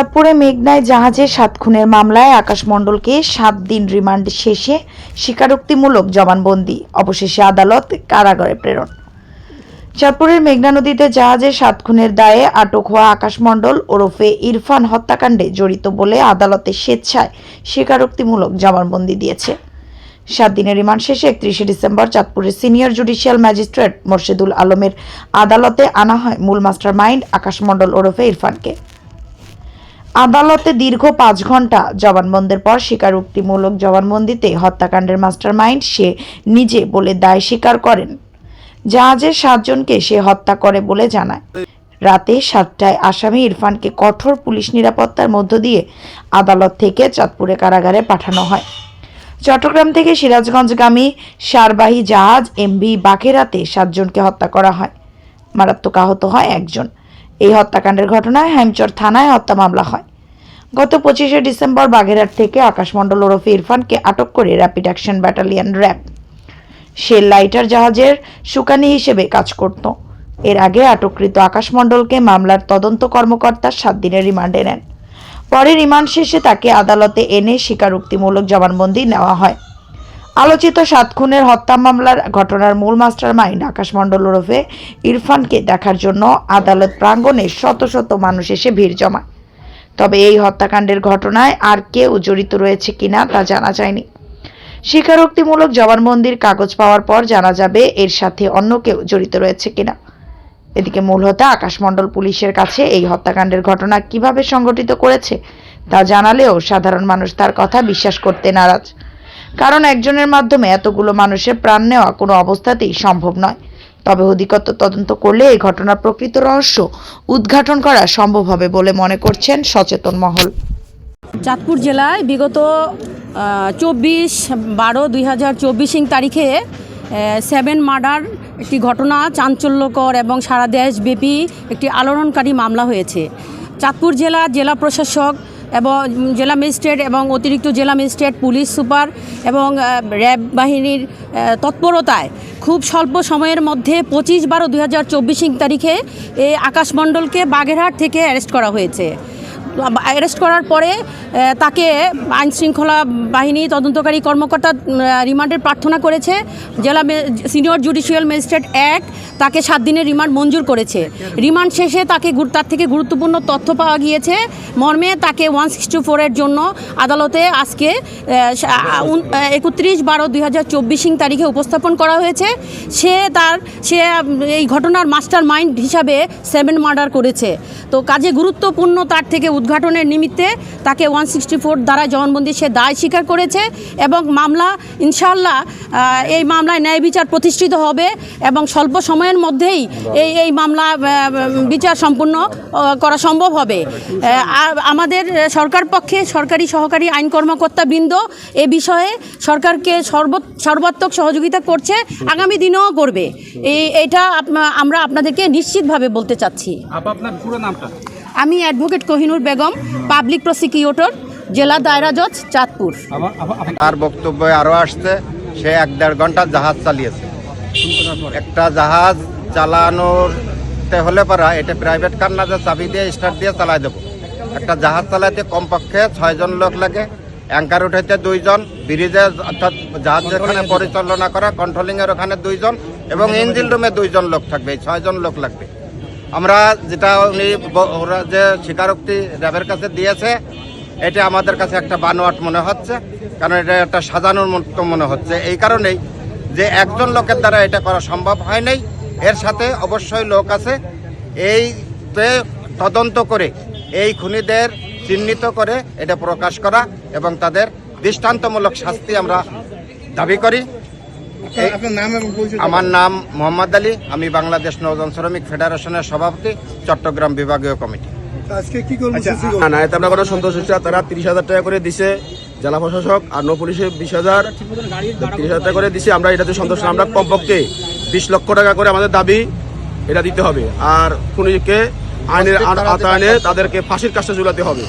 চাঁদপুরে মেঘনায় জাহাজে সাত খুনের মামলায় আকাশ মণ্ডলকে সাত দিন রিমান্ড শেষে স্বীকারোক্তিমূলক জবানবন্দি, অবশেষে আদালত কারাগারে প্রেরণ। চাঁদপুরের মেঘনা নদীতে জাহাজে সাত খুনের দায়ে আটক হওয়া আকাশ মণ্ডল ওরফে ইরফান হত্যাকাণ্ডে জড়িত বলে আদালতে স্বেচ্ছায় স্বীকারোক্তিমূলক জবানবন্দি দিয়েছে। সাত দিনের রিমান্ড শেষে একত্রিশে ডিসেম্বর চাঁদপুরের সিনিয়র জুডিশিয়াল ম্যাজিস্ট্রেট মোর্শেদুল আলমের আদালতে আনা হয় মূল মাস্টার মাইন্ড আকাশ মণ্ডল ওরফে ইরফানকে। আদালতে দীর্ঘ পাঁচ ঘণ্টা জবানবন্দির পর স্বীকারোক্তিমূলক জবানবন্দিতে হত্যাকাণ্ডের মাস্টারমাইন্ড সে নিজে বলে দায় স্বীকার করেন। জাহাজের সাতজনকে সে হত্যা করে বলে জানায়। রাতে সাতটায় আসামি ইরফানকে কঠোর পুলিশ নিরাপত্তার মধ্য দিয়ে আদালত থেকে চাঁদপুরে কারাগারে পাঠানো হয়। চট্টগ্রাম থেকে সিরাজগঞ্জগামী সারবাহী জাহাজ এমভি বাকেরাতে সাতজনকে হত্যা করা হয়। মারাত্মক আহত হয় একজন। এই হত্যাকাণ্ডের ঘটনায় হেমচর থানায় হত্যা মামলা হয়। গত পঁচিশে ডিসেম্বর বাগেরহাট থেকে আকাশমণ্ডল ওরফে ইরফানকে আটক করে র্যাপিড অ্যাকশন ব্যাটালিয়ন র্যাব। সে লাইটার জাহাজের সুকানি হিসেবে কাজ করত। এর আগে আটককৃত আকাশমণ্ডলকে মামলার তদন্ত কর্মকর্তা সাত দিনের রিমান্ডে নেন। পরে রিমান্ড শেষে তাকে আদালতে এনে স্বীকারোক্তিমূলক জবানবন্দি নেওয়া হয়। আলোচিত সাত খুনের হত্যা মামলার ঘটনার মূল মাস্টার মাইন্ড আকাশ মণ্ডল ওরফে ইরফানকে দেখার জন্য আদালত প্রাঙ্গণে শত শত মানুষ এসে ভিড় জমায়। তবে এই হত্যাকাণ্ডের ঘটনায় আর কেউ জড়িত রয়েছে কিনা তা জানা যায়নি। স্বীকারোক্তিমূলক জবানবন্দির কাগজ পাওয়ার পর জানা যাবে এর সাথে অন্য কেউ জড়িত রয়েছে কিনা। এদিকে মূল হোতা আকাশমণ্ডল পুলিশের কাছে এই হত্যাকাণ্ডের ঘটনা কীভাবে সংঘটিত করেছে তা জানালেও সাধারণ মানুষ তার কথা বিশ্বাস করতে নারাজ। কারণ একজনের মাধ্যমে এতগুলো মানুষের প্রাণ নেওয়া কোনো অবস্থাতেই সম্ভব নয়। তবে অধিকত তদন্ত করলে এই ঘটনার প্রকৃত রহস্য উদ্ঘাটন করা সম্ভব হবে বলে মনে করছেন সচেতন মহল। চাঁদপুর জেলায় বিগত চব্বিশ বারো দুই হাজার চব্বিশিং তারিখে সেভেন মার্ডার একটি ঘটনা, চাঞ্চল্যকর এবং সারা দেশব্যাপী একটি আলোড়নকারী মামলা হয়েছে। চাঁদপুর জেলা জেলা প্রশাসক এবং জেলা ম্যাজিস্ট্রেট এবং অতিরিক্ত জেলা ম্যাজিস্ট্রেট, পুলিশ সুপার এবং র্যাব বাহিনীর তৎপরতায় খুব স্বল্প সময়ের মধ্যে পঁচিশ বারো দুই হাজার তারিখে এই আকাশমণ্ডলকে বাগেরহাট থেকে অ্যারেস্ট করা হয়েছে। অ্যারেস্ট করার পরে তাকে আইন শৃঙ্খলা বাহিনী তদন্তকারী কর্মকর্তা রিমান্ডের প্রার্থনা করেছে। জেলা সিনিয়র জুডিশিয়াল ম্যাজিস্ট্রেট এক, তাকে সাত দিনের রিমান্ড মঞ্জুর করেছে। রিমান্ড শেষে তাকে তার থেকে গুরুত্বপূর্ণ তথ্য পাওয়া গিয়েছে। মর্মে তাকে ওয়ান সিক্সটি ফোরের জন্য আদালতে আজকে একত্রিশ বারো দুই হাজার চব্বিশিং তারিখে উপস্থাপন করা হয়েছে। সে তার, সে এই ঘটনার মাস্টার মাইন্ড হিসাবে সেভেন মার্ডার করেছে। তো কাজে গুরুত্বপূর্ণ তার থেকে উদ্ঘাটনের নিমিত্তে তাকে ওয়ান সিক্সটি ফোর দ্বারা জবানবন্দি সে দায় স্বীকার করেছে এবং মামলা ইনশাল্লাহ এই মামলায় ন্যায় বিচার প্রতিষ্ঠিত হবে এবং স্বল্প সময়ের মধ্যেই এই এই মামলা বিচার সম্পূর্ণ করা সম্ভব হবে। আমাদের সরকার পক্ষে সরকারি সহকারী আইন কর্মকর্তা বৃন্দ এ বিষয়ে সরকারকে সর্ব সর্বাত্মক সহযোগিতা করছে, আগামী দিনেও করবে। এই, এটা আমরা আপনাদেরকে নিশ্চিতভাবে বলতে চাচ্ছি। আপনার পুরো নামটা? আমি advocate Kohinoor Begum public prosecutor জেলা দায়রা জজ চাঁদপুর। তার বক্তব্যে আরও আসছে সে এক দেড় ঘণ্টা জাহাজ চালিয়েছে। একটা জাহাজ চালানোতে হলে পারা এটা প্রাইভেট কার না যে চাবি দিয়ে স্টার্ট দিয়ে চালাই দেবো। একটা জাহাজ চালাইতে কমপক্ষে ছয়জন লোক লাগে অ্যাঙ্কার উঠাইতে দুইজন ব্রিজে অর্থাৎ জাহাজ যেখানে পরিচালনা করা কন্ট্রোলিংয়ের ওখানে দুইজন এবং ইঞ্জিন রুমে দুইজন লোক থাকবে ছয়জন লোক লাগবে। আমরা যেটা উনি ওরা যে স্বীকারোক্তি র্যাবের কাছে দিয়েছে, এটা আমাদের কাছে একটা বানোয়াট মনে হচ্ছে, কারণ এটা একটা সাজানোর মতো মনে হচ্ছে। এই কারণেই যে একজন লোকের দ্বারা এটা করা সম্ভব হয় নাই, এর সাথে অবশ্যই লোক আছে। এইতে তদন্ত করে এই খুনিদের চিহ্নিত করে এটা প্রকাশ করা এবং তাদের দৃষ্টান্তমূলক শাস্তি আমরা দাবি করি। আমার নাম মোহাম্মদ আলী আমি বাংলাদেশ নৌযান শ্রমিক ফেডারেশনের সভাপতি চট্টগ্রাম বিভাগীয় কমিটি। আজকে কি কর্মসূচি না না এতে আমরা কোনো তারা তিরিশ হাজার টাকা করে দিছে জেলা প্রশাসক আর নৌ পুলিশে বিশ হাজার। তিরিশ হাজার টাকা করে দিছে আমরা এটাতে সন্তোষ আমরা কমপক্ষে বিশ লক্ষ টাকা করে আমাদের দাবি এটা দিতে হবে। আর খুনিকে আইনের আওতায় এনে তাদেরকে ফাঁসির কাজটা ঝুলাতে হবে।